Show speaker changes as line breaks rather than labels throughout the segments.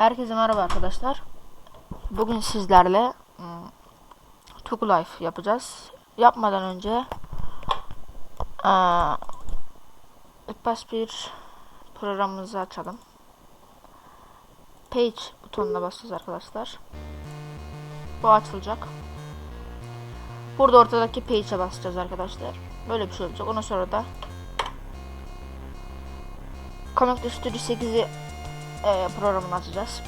Herkese merhaba arkadaşlar. Bugün sizlerle hmm, Tuku Life yapacağız. Yapmadan önce baş bir programımızı açalım. Page butonuna basacağız arkadaşlar. Bu açılacak. Burada ortadaki page'e basacağız arkadaşlar. Böyle bir şey olacak. Ondan sonra da Connect Studio 8'i e, programını açacağız.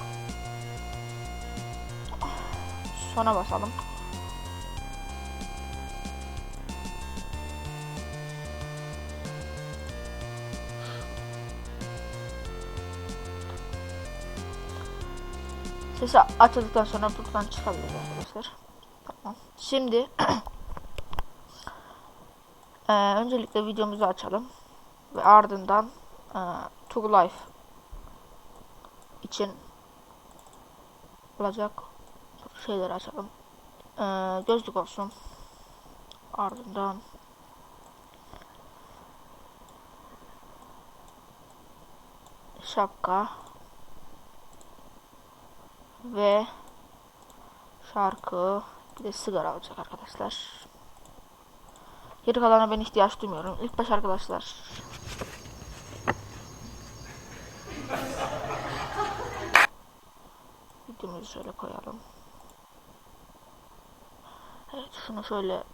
Sona basalım. Sesi açıldıktan sonra buradan çıkabiliriz arkadaşlar. Tamam. Şimdi e, öncelikle videomuzu açalım ve ardından e, To Life için olacak şeyleri açalım. Ee, gözlük olsun. Ardından şapka ve şarkı bir de sigara olacak arkadaşlar. Geri kalanına ben ihtiyaç duymuyorum. İlk baş arkadaşlar videomuzu şöyle koyalım. Evet şunu şöyle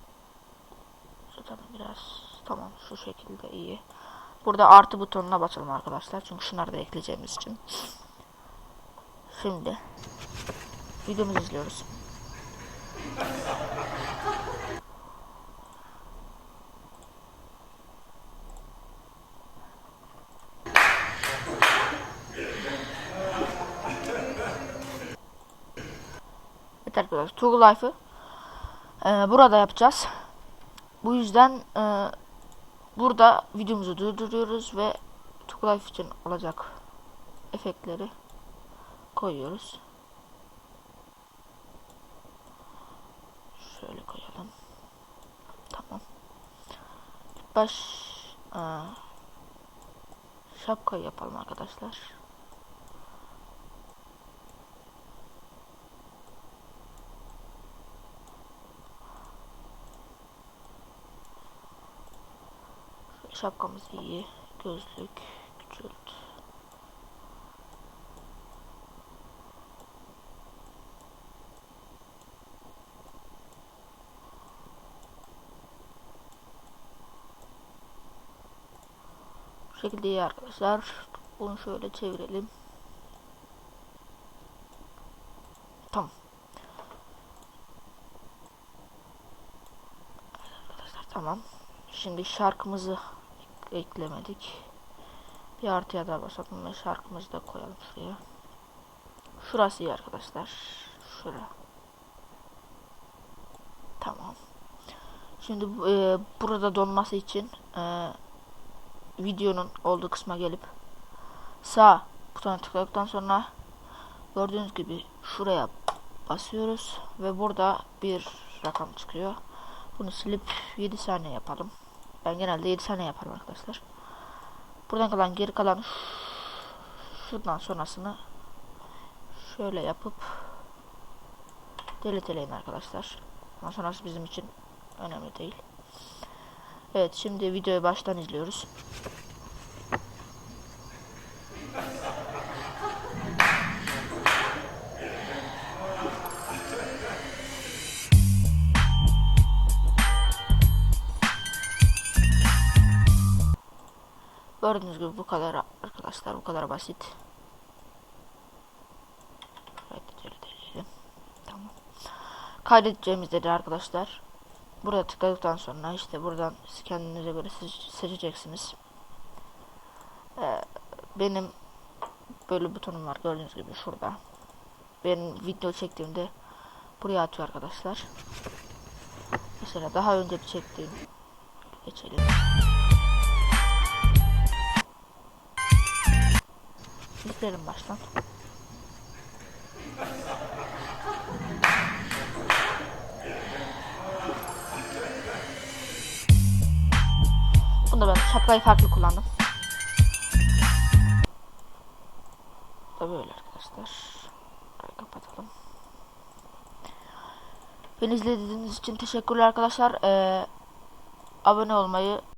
zaten biraz tamam şu şekilde iyi. Burada artı butonuna basalım arkadaşlar. Çünkü şunları da ekleyeceğimiz için. Şimdi videomuzu izliyoruz. Evet arkadaşlar Toggle Life'ı e, burada yapacağız. Bu yüzden e, burada videomuzu durduruyoruz ve Toggle Life için olacak efektleri koyuyoruz. Şöyle koyalım. Tamam. Baş e, şapkayı yapalım arkadaşlar. Şapkamız iyi. Gözlük küçült. Bu şekilde iyi arkadaşlar. Bunu şöyle çevirelim. Tamam. Tamam. Şimdi şarkımızı eklemedik. Bir artıya daha basalım ve şarkımızı da koyalım şuraya. Şurası iyi arkadaşlar. Şura. Tamam. Şimdi e, burada donması için e, videonun olduğu kısma gelip sağ butona tıkladıktan sonra gördüğünüz gibi şuraya basıyoruz ve burada bir rakam çıkıyor. Bunu silip 7 saniye yapalım. Ben genelde 7 saniye yaparım arkadaşlar. Buradan kalan geri kalan şuradan sonrasını şöyle yapıp deleteleyin arkadaşlar. Ondan sonrası bizim için önemli değil. Evet şimdi videoyu baştan izliyoruz. Gördüğünüz gibi bu kadar arkadaşlar bu kadar basit. Kaydedeceğimiz dedi arkadaşlar. Burada tıkladıktan sonra işte buradan kendinize göre seç- seçeceksiniz. Ee, benim böyle butonum var gördüğünüz gibi şurada. Benim video çektiğimde buraya atıyor arkadaşlar. Mesela daha önce bir çektiğim geçelim. İzlerim baştan. Bunda ben şapkayı farklı kullandım. Da böyle arkadaşlar. Kapatalım. Beni izlediğiniz için teşekkürler arkadaşlar. Ee, abone olmayı,